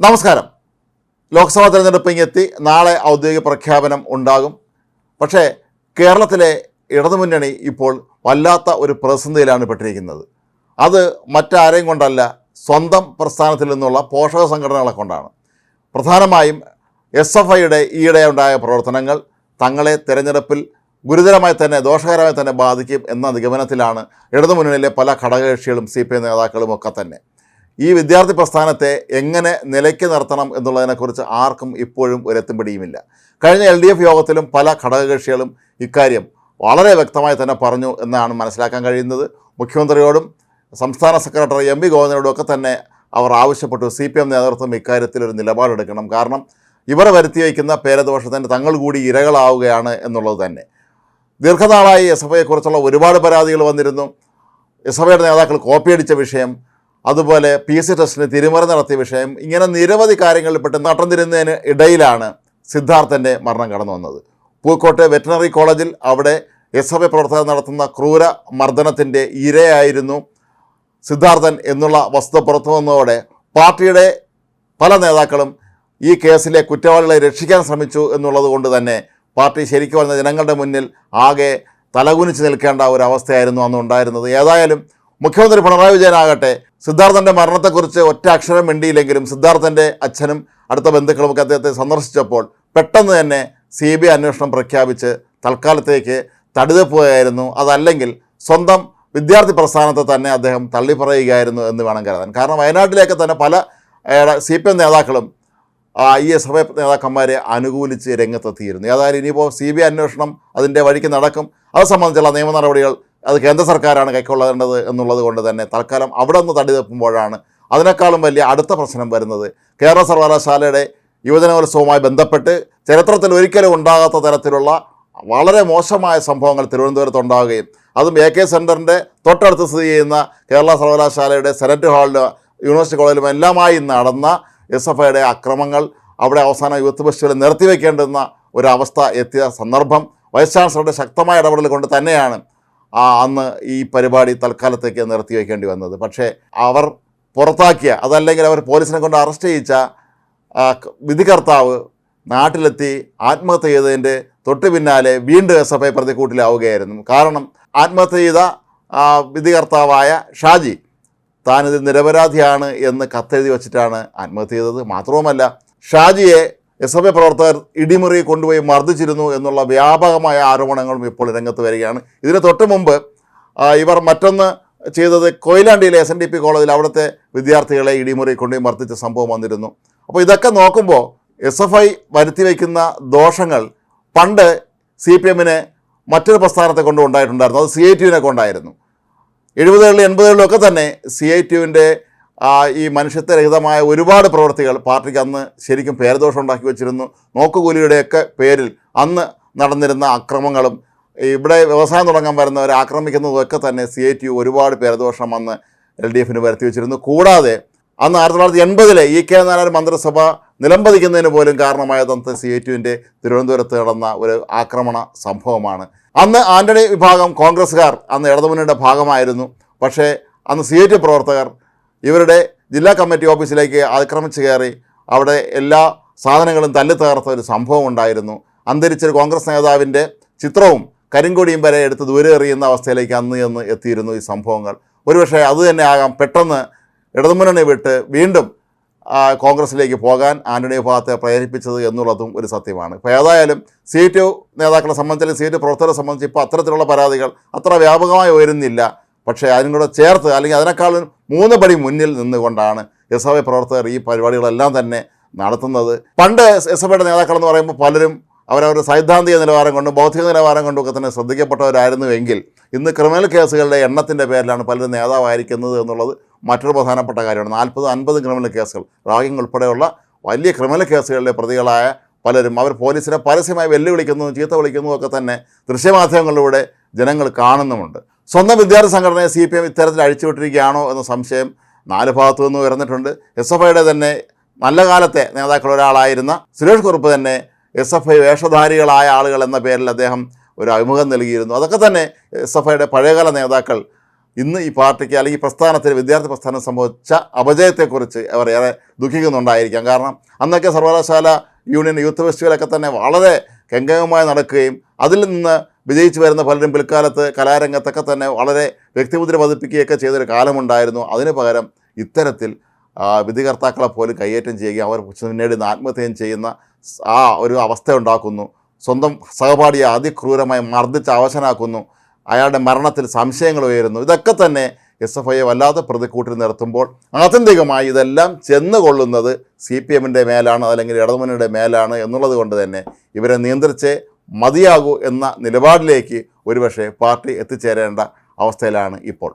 നമസ്കാരം. ലോക്സഭാ തെരഞ്ഞെടുപ്പ് ഇങ്ങെത്തി നാളെ ഔദ്യോഗിക പ്രഖ്യാപനം ഉണ്ടാകും. പക്ഷേ കേരളത്തിലെ ഇടതുമുന്നണി ഇപ്പോൾ വല്ലാത്ത ഒരു പ്രതിസന്ധിയിലാണ് പെട്ടിരിക്കുന്നത്. അത് മറ്റാരെയും കൊണ്ടല്ല സ്വന്തം പ്രസ്ഥാനത്തിൽ നിന്നുള്ള പോഷക സംഘടനകളെ കൊണ്ടാണ്. പ്രധാനമായും എസ് എഫ് ഐയുടെ ഈയിടെ ഉണ്ടായ പ്രവർത്തനങ്ങൾ തങ്ങളെ തെരഞ്ഞെടുപ്പിൽ ഗുരുതരമായി തന്നെ ദോഷകരമായി തന്നെ ബാധിക്കും എന്ന നിഗമനത്തിലാണ് ഇടതുമുന്നണിയിലെ പല ഘടകകക്ഷികളും സി പി ഐ നേതാക്കളും ഒക്കെ തന്നെ. ഈ വിദ്യാർത്ഥി പ്രസ്ഥാനത്തെ എങ്ങനെ നിലയ്ക്ക് നിർത്തണം എന്നുള്ളതിനെക്കുറിച്ച് ആർക്കും ഇപ്പോഴും ഒരെത്തും പിടിയുമില്ല കഴിഞ്ഞ എൽ ഡി എഫ് യോഗത്തിലും പല ഘടകകക്ഷികളും ഇക്കാര്യം വളരെ വ്യക്തമായി തന്നെ പറഞ്ഞു എന്നാണ് മനസ്സിലാക്കാൻ കഴിയുന്നത്. മുഖ്യമന്ത്രിയോടും സംസ്ഥാന സെക്രട്ടറി എം വി ഗോവിന്ദനോടുമൊക്കെ തന്നെ അവർ ആവശ്യപ്പെട്ടു. സി പി എം നേതൃത്വം ഇക്കാര്യത്തിൽ ഒരു നിലപാടെടുക്കണം. കാരണം ഇവർ വരുത്തി വയ്ക്കുന്ന പേരദോഷത്തിന് തങ്ങൾ കൂടി ഇരകളാവുകയാണ് എന്നുള്ളത് തന്നെ. ദീർഘനാളായി എസ് എഫ് ഐയെക്കുറിച്ചുള്ള ഒരുപാട് പരാതികൾ വന്നിരുന്നു. എസ് എഫ് ഐയുടെ നേതാക്കൾ കോപ്പിയടിച്ച വിഷയം അതുപോലെ പി എസ് സി ട്രസ്റ്റിന് തിരുമറ നടത്തിയ വിഷയം ഇങ്ങനെ നിരവധി കാര്യങ്ങളിൽപ്പെട്ട് നട്ടം തിരുന്നതിന് ഇടയിലാണ് സിദ്ധാർത്ഥന്റെ മരണം കടന്നു വന്നത്. പൂക്കോട്ടെ വെറ്റിനറി കോളേജിൽ അവിടെ എസ് എഫ് ഐ പ്രവർത്തകർ നടത്തുന്ന ക്രൂര മർദ്ദനത്തിന്റെ ഇരയായിരുന്നു സിദ്ധാർത്ഥൻ എന്നുള്ള വസ്തുത പുറത്തു വന്നതോടെ പാർട്ടിയുടെ പല നേതാക്കളും ഈ കേസിലെ കുറ്റവാളികളെ രക്ഷിക്കാൻ ശ്രമിച്ചു എന്നുള്ളത് കൊണ്ട് തന്നെ പാർട്ടി ശരിക്കും പറഞ്ഞ ജനങ്ങളുടെ മുന്നിൽ ആകെ തലകുനിച്ച് നിൽക്കേണ്ട ഒരു അവസ്ഥയായിരുന്നു അന്ന് ഉണ്ടായിരുന്നത്. ഏതായാലും മുഖ്യമന്ത്രി പിണറായി വിജയനാകട്ടെ സിദ്ധാർത്ഥന്റെ മരണത്തെക്കുറിച്ച് ഒറ്റ അക്ഷരം മിണ്ടിയില്ലെങ്കിലും സിദ്ധാർത്ഥന്റെ അച്ഛനും അടുത്ത ബന്ധുക്കളുമൊക്കെ അദ്ദേഹത്തെ സന്ദർശിച്ചപ്പോൾ പെട്ടെന്ന് തന്നെ സി ബി ഐ അന്വേഷണം പ്രഖ്യാപിച്ച് തൽക്കാലത്തേക്ക് തടിതപ്പോയായിരുന്നു അതല്ലെങ്കിൽ സ്വന്തം വിദ്യാർത്ഥി പ്രസ്ഥാനത്തെ തന്നെ അദ്ദേഹം തള്ളിപ്പറയുകയായിരുന്നു എന്ന് വേണം കരുതാൻ. കാരണം വയനാട്ടിലേക്ക് തന്നെ പല സി പി എം നേതാക്കളും ഐ എസ് എഫ് നേതാക്കന്മാരെ അനുകൂലിച്ച് രംഗത്തെത്തിയിരുന്നു. ഏതായാലും ഇനിയിപ്പോൾ സി ബി ഐ അന്വേഷണം അതിന്റെ വഴിക്ക് നടക്കും. അത് സംബന്ധിച്ചുള്ള നിയമ നടപടികൾ അത് കേന്ദ്ര സർക്കാരാണ് കൈക്കൊള്ളേണ്ടത് എന്നുള്ളത് കൊണ്ട് തന്നെ തൽക്കാലം അവിടെ ഒന്ന് തടി തപ്പുമ്പോഴാണ് അതിനേക്കാളും വലിയ അടുത്ത പ്രശ്നം വരുന്നത്. കേരള സർവകലാശാലയുടെ യുവജനോത്സവവുമായി ബന്ധപ്പെട്ട് ചരിത്രത്തിൽ ഒരിക്കലും ഉണ്ടാകാത്ത തരത്തിലുള്ള വളരെ മോശമായ സംഭവങ്ങൾ തിരുവനന്തപുരത്ത് ഉണ്ടാവുകയും അതും എ കെ സെന്ററിന്റെ തൊട്ടടുത്ത് സ്ഥിതി ചെയ്യുന്ന കേരള സർവകലാശാലയുടെ സെനറ്റ് ഹാളിലും യൂണിവേഴ്സിറ്റി കോളേജിലും എല്ലാമായി നടന്ന എസ് എഫ് ഐയുടെ അക്രമങ്ങൾ അവിടെ അവസാന യൂത്ത് ഫെസ്റ്റിവൽ നിർത്തിവെക്കേണ്ടുന്ന ഒരവസ്ഥ എത്തിയ സന്ദർഭം വൈസ് ചാൻസലറുടെ ശക്തമായ ഇടപെടൽ കൊണ്ട് തന്നെയാണ് ആ അന്ന് ഈ പരിപാടി തൽക്കാലത്തേക്ക് നിർത്തിവെക്കേണ്ടി വന്നത്. പക്ഷേ അവർ പുറത്താക്കിയ അതല്ലെങ്കിൽ അവർ പോലീസിനെ കൊണ്ട് അറസ്റ്റ് ചെയ്യിച്ച വിധികർത്താവ് നാട്ടിലെത്തി ആത്മഹത്യ ചെയ്തതിന്റെ തൊട്ട് പിന്നാലെ വീണ്ടും എസ് എഫ് ഐ പ്രതിക്കൂട്ടിലാവുകയായിരുന്നു. കാരണം ആത്മഹത്യ ചെയ്ത വിധികർത്താവായ ഷാജി താനിത് നിരപരാധിയാണ് എന്ന് കത്തെഴുതി വച്ചിട്ടാണ് ആത്മഹത്യ ചെയ്തത്. മാത്രവുമല്ല ഷാജിയെ എസ് എഫ് ഐ പ്രവർത്തകർ ഇടിമുറി കൊണ്ടുപോയി മർദ്ദിച്ചിരുന്നു എന്നുള്ള വ്യാപകമായ ആരോപണങ്ങളും ഇപ്പോൾ രംഗത്ത് വരികയാണ്. ഇതിന് തൊട്ട് മുമ്പ് ഇവർ മറ്റൊന്ന് ചെയ്തത് കൊയിലാണ്ടിയിലെ എസ് എൻ ഡി പി കോളേജിൽ അവിടുത്തെ വിദ്യാർത്ഥികളെ ഇടിമുറി കൊണ്ടുപോയി മർദ്ദിച്ച സംഭവം വന്നിരുന്നു. അപ്പോൾ ഇതൊക്കെ നോക്കുമ്പോൾ എസ് എഫ് ഐ വരുത്തി വയ്ക്കുന്ന ദോഷങ്ങൾ പണ്ട് സി പി എമ്മിന് മറ്റൊരു പ്രസ്ഥാനത്തെ കൊണ്ട് ഉണ്ടായിട്ടുണ്ടായിരുന്നു. അത് സി ഐ ടിയുവിനെ കൊണ്ടായിരുന്നു. എഴുപതുകളിലും എൺപതുകളിലും ഒക്കെ തന്നെ സി ഐ ടിയുവിന്റെ ഈ മനുഷ്യത്വരഹിതമായ ഒരുപാട് പ്രവൃത്തികൾ പാർട്ടിക്ക് അന്ന് ശരിക്കും പേരദോഷം ഉണ്ടാക്കി വെച്ചിരുന്നു. നോക്കുകൂലിയുടെയൊക്കെ പേരിൽ അന്ന് നടന്നിരുന്ന അക്രമങ്ങളും ഇവിടെ വ്യവസായം തുടങ്ങാൻ വരുന്നവരെ ആക്രമിക്കുന്നതൊക്കെ തന്നെ സി ഐ ടി ഒരുപാട് പേരദോഷം അന്ന് എൽ ഡി എഫിന് വരുത്തി വെച്ചിരുന്നു. കൂടാതെ അന്ന് ആയിരത്തി തൊള്ളായിരത്തി എൺപതിലെ ഇ കെ നാരായണ മന്ത്രിസഭ നിലംപതിക്കുന്നതിന് പോലും കാരണമായത് അന്നത്തെ സി ഐ ടിയുവിന്റെ തിരുവനന്തപുരത്ത് നടന്ന ഒരു ആക്രമണ സംഭവമാണ്. അന്ന് ആന്റണി വിഭാഗം കോൺഗ്രസ്സുകാർ അന്ന് ഇടതുമുന്നണിയുടെ ഭാഗമായിരുന്നു. പക്ഷേ അന്ന് സി ഐ ടി പ്രവർത്തകർ ഇവരുടെ ജില്ലാ കമ്മിറ്റി ഓഫീസിലേക്ക് ആക്രമിച്ച് കയറി അവിടെ എല്ലാ സാധനങ്ങളും തല്ലു തകർത്ത ഒരു സംഭവം ഉണ്ടായിരുന്നു. അന്തരിച്ചൊരു കോൺഗ്രസ് നേതാവിന്റെ ചിത്രവും കരിങ്കൊടിയും വരെ എടുത്ത് ദൂരെ എറിയുന്ന അവസ്ഥയിലേക്ക് അന്ന് എന്ന് എത്തിയിരുന്നു ഈ സംഭവങ്ങൾ. ഒരുപക്ഷെ അത് തന്നെ ആകാം പെട്ടെന്ന് ഇടതുമുന്നണി വിട്ട് വീണ്ടും കോൺഗ്രസിലേക്ക് പോകാൻ ആന്റണി വിഭാഗത്തെ പ്രേരിപ്പിച്ചത് എന്നുള്ളതും ഒരു സത്യമാണ്. ഇപ്പോൾ ഏതായാലും സീറ്റ് നേതാക്കളെ സംബന്ധിച്ചാലും സീറ്റ് പ്രവർത്തകരെ സംബന്ധിച്ച് ഇപ്പോൾ അത്തരത്തിലുള്ള പരാതികൾ അത്ര വ്യാപകമായി ഉയരുന്നില്ല. പക്ഷേ അതിനും കൂടെ ചേർത്ത് അല്ലെങ്കിൽ അതിനേക്കാളും മൂന്ന് പടി മുന്നിൽ നിന്നുകൊണ്ടാണ് എസ് എഫ് ഐ പ്രവർത്തകർ ഈ പരിപാടികളെല്ലാം തന്നെ നടത്തുന്നത്. പണ്ട് എസ് എഫ് ഐയുടെ നേതാക്കൾ എന്ന് പറയുമ്പോൾ പലരും അവരവരുടെ സൈദ്ധാന്തിക നിലവാരം കൊണ്ടും ബൗദ്ധിക നിലവാരം കൊണ്ടുമൊക്കെ തന്നെ ശ്രദ്ധിക്കപ്പെട്ടവരായിരുന്നുവെങ്കിൽ ഇന്ന് ക്രിമിനൽ കേസുകളുടെ എണ്ണത്തിന്റെ പേരിലാണ് പലരും നേതാവായിരിക്കുന്നത് എന്നുള്ളത് മറ്റൊരു പ്രധാനപ്പെട്ട കാര്യമാണ്. നാൽപ്പത് അൻപത് ക്രിമിനൽ കേസുകൾ റാഗിംഗ് ഉൾപ്പെടെയുള്ള വലിയ ക്രിമിനൽ കേസുകളിലെ പ്രതികളായ പലരും അവർ പോലീസിനെ പരസ്യമായി വെല്ലുവിളിക്കുന്നതും ചീത്ത വിളിക്കുന്നതും ഒക്കെ തന്നെ ദൃശ്യമാധ്യമങ്ങളിലൂടെ ജനങ്ങൾ കാണുന്നുമുണ്ട്. സ്വന്തം വിദ്യാർത്ഥി സംഘടനയെ സി പി എം ഇത്തരത്തിൽ അഴിച്ചുവിട്ടിരിക്കുകയാണോ എന്ന സംശയം നാല് ഭാഗത്തു നിന്ന് ഉയർന്നിട്ടുണ്ട്. എസ് എഫ് ഐയുടെ തന്നെ നല്ല കാലത്തെ നേതാക്കൾ ഒരാളായിരുന്ന സുരേഷ് കുറുപ്പ് തന്നെ എസ് എഫ് ഐ വേഷധാരികളായ ആളുകൾ എന്ന പേരിൽ അദ്ദേഹം ഒരു അഭിമുഖം നൽകിയിരുന്നു. അതൊക്കെ തന്നെ എസ് എഫ് ഐയുടെ പഴയകാല നേതാക്കൾ ഇന്ന് ഈ പാർട്ടിക്ക് അല്ലെങ്കിൽ പ്രസ്ഥാനത്തിന് വിദ്യാർത്ഥി പ്രസ്ഥാനം സംഭവിച്ച അപജയത്തെക്കുറിച്ച് അവർ ഏറെ ദുഃഖിക്കുന്നുണ്ടായിരിക്കാം. കാരണം അന്നൊക്കെ സർവകലാശാല യൂണിയൻ യൂത്ത് ഫെസ്റ്റിവലൊക്കെ തന്നെ വളരെ കെങ്കേമമായി നടക്കുകയും അതിൽ നിന്ന് വിജയിച്ചു വരുന്ന പലരും പിൽക്കാലത്ത് കലാരംഗത്തൊക്കെ തന്നെ വളരെ വ്യക്തിമുദ്ര പതിപ്പിക്കുകയൊക്കെ ചെയ്തൊരു കാലമുണ്ടായിരുന്നു. അതിന് പകരം ഇത്തരത്തിൽ വിധികർത്താക്കളെ പോലും കയ്യേറ്റം ചെയ്യുകയും അവർ പിന്നീട് ആത്മഹത്യം ആത്മഹത്യയും ചെയ്യുന്ന ആ ഒരു അവസ്ഥ ഉണ്ടാക്കുന്നു സ്വന്തം സഹപാഠിയെ അതിക്രൂരമായി മർദ്ദിച്ച് അവശനാക്കുന്നു. അയാളുടെ മരണത്തിൽ സംശയങ്ങൾ ഉയരുന്നു. ഇതൊക്കെ തന്നെ എസ് എഫ് ഐയെ വല്ലാതെ പ്രതിക്കൂട്ടിൽ നിർത്തുമ്പോൾ ആത്യന്തികമായി ഇതെല്ലാം ചെന്നുകൊള്ളുന്നത് സി പി എമ്മിന്റെ മേലാണ് അല്ലെങ്കിൽ ഇടതുമുന്നണിയുടെ മേലാണ് എന്നുള്ളത് കൊണ്ട് തന്നെ ഇവരെ നിയന്ത്രിച്ചേ മതിയാകൂ എന്ന നിലപാടിലേക്ക് ഒരുപക്ഷെ പാർട്ടി എത്തിച്ചേരേണ്ട അവസ്ഥയിലാണ് ഇപ്പോൾ.